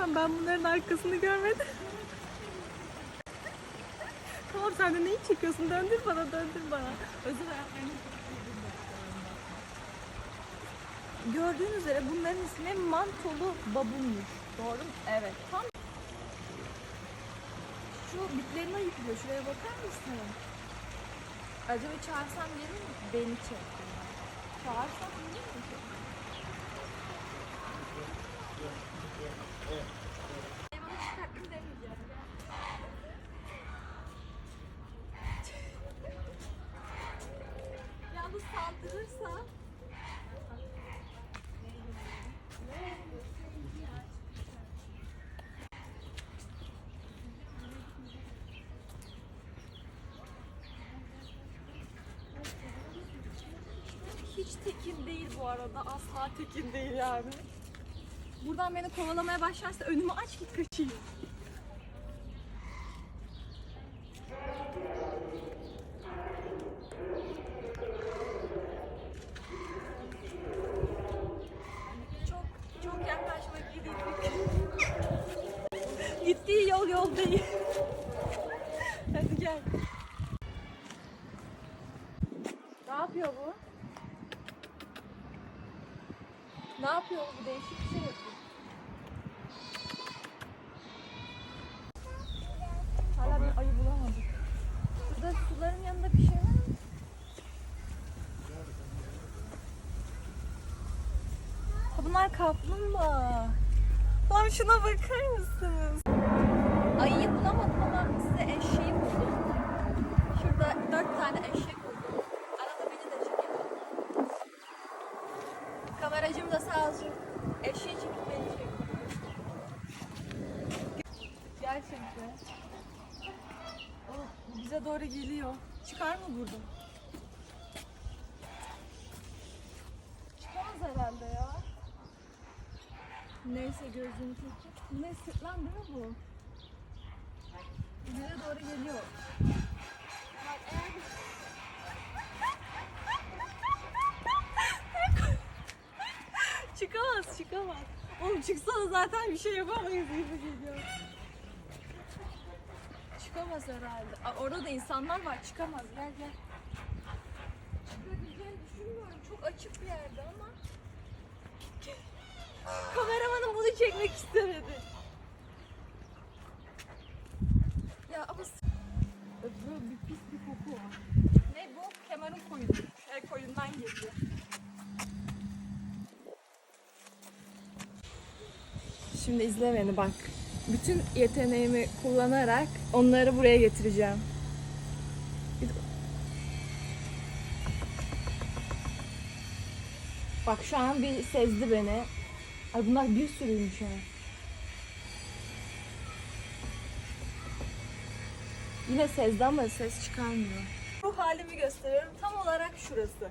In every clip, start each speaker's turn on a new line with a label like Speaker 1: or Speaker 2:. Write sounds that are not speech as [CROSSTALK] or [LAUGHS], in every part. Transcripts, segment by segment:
Speaker 1: çekemem. Ben bunların arkasını görmedim. tamam sen de neyi çekiyorsun? Döndür bana, döndür bana. Özel hayatlarını Gördüğünüz üzere bunların ismi mantolu babunmuş. Doğru mu? Evet. Tam şu bitlerini ayıklıyor. Şuraya bakar mısın? Acaba çağırsam gelir mi? Beni çek. Çağırsam gelir mi? Yalnız saldırırsa hiç tekin değil bu arada. Asla tekin değil yani. Buradan beni kovalamaya başlarsa önümü aç git kaçayım. Çok çok yaklaşmak iyi değil. Gittiği yol yol değil. Hadi gel. Ne yapıyor bu? Ne yapıyor bu? Değişik bir şey yapıyor. Hala bir ayı bulamadık. Burada suların yanında bir şey var mı? Ha bunlar kaplumbağa. Lan şuna bakar mısınız? Ayıyı bulamadım ama size eşeği buldum. Şurada dört tane eşek buldum. Arada beni de çekin. Kameracım da sağ olsun. Eşeği çekip beni çek. Gerçekten. Oh, bize doğru geliyor. Çıkar mı burada? Çıkamaz herhalde ya. Neyse gözünü çekecek. Bu ne sırtlan değil mi bu? Bize doğru geliyor. Bak [LAUGHS] eğer çıkamaz, çıkamaz. Oğlum çıksana zaten bir şey yapamayız gibi geliyor. Çıkamaz herhalde. Aa, orada da insanlar var, çıkamaz. Gel gel. Çıkabileceğini düşünmüyorum. Çok açık bir yerde ama. Kameramanım bunu çekmek istemedi. Ya ama böyle bir pis bir koku var. Ne bu? Kemerun koyunu. Şey koyundan geliyor. Şimdi izle beni bak. Bütün yeteneğimi kullanarak onları buraya getireceğim. Bak şu an bir sezdi beni. Ay bunlar bir sürüymüş ha. Yine sezdi ama ses çıkarmıyor. Ruh halimi gösteriyorum. Tam olarak şurası.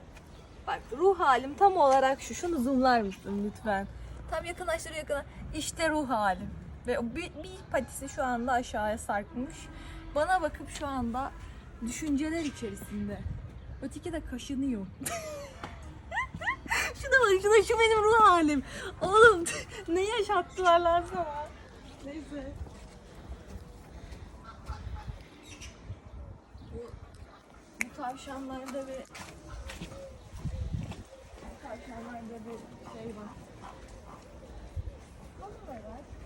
Speaker 1: Bak ruh halim tam olarak şu. Şunu zoomlar mısın lütfen? Tam yakınlaştır yakına. İşte ruh halim. Ve bir, bir patisi şu anda aşağıya sarkmış. Bana bakıp şu anda düşünceler içerisinde. Öteki de kaşınıyor. [LAUGHS] şuna bak şuna şu benim ruh halim. Oğlum [LAUGHS] ne yaşattılar lan sana? Neyse. Bu, bu tavşanlarda bir bu tavşanlarda bir şey var. Nasıl var?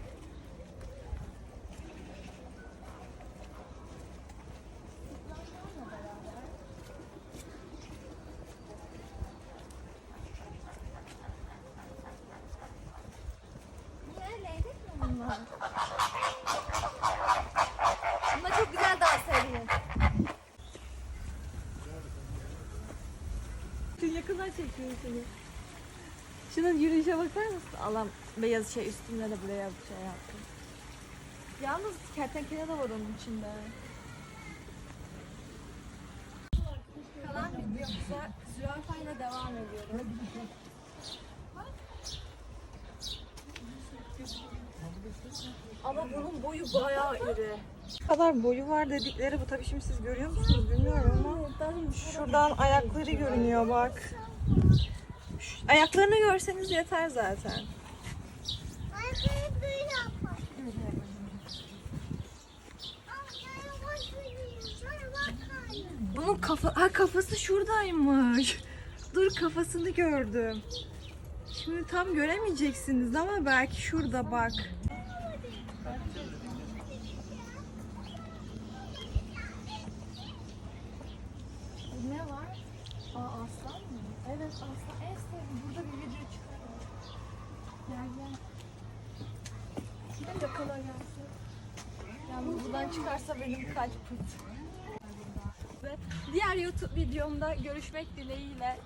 Speaker 1: Bunlar? Bunlar çok güzel dans ediyor. Yakından çekiyorum seni. Şunun yürüyüşe bakar mısın? Allah'ım beyaz şey üstünde de buraya bir şey yaptım. Yalnız kertenkele de var onun içinde. Kalan videomuza zürafayla devam ediyoruz. Ama bunun boyu bayağı iri.
Speaker 2: Bu kadar boyu var dedikleri bu tabii şimdi siz görüyor musunuz bilmiyorum ama şuradan ayakları görünüyor bak. Ayaklarını görseniz yeter zaten.
Speaker 1: Bunun kafa ha kafası şuradaymış. Dur kafasını gördüm. Şimdi tam göremeyeceksiniz ama belki şurada bak. En sevdiğim burada bir video çıkar. Gel gel. Yakala gelsin. Yalnız buradan çıkarsa benim kalp pıt. Diğer YouTube videomda görüşmek dileğiyle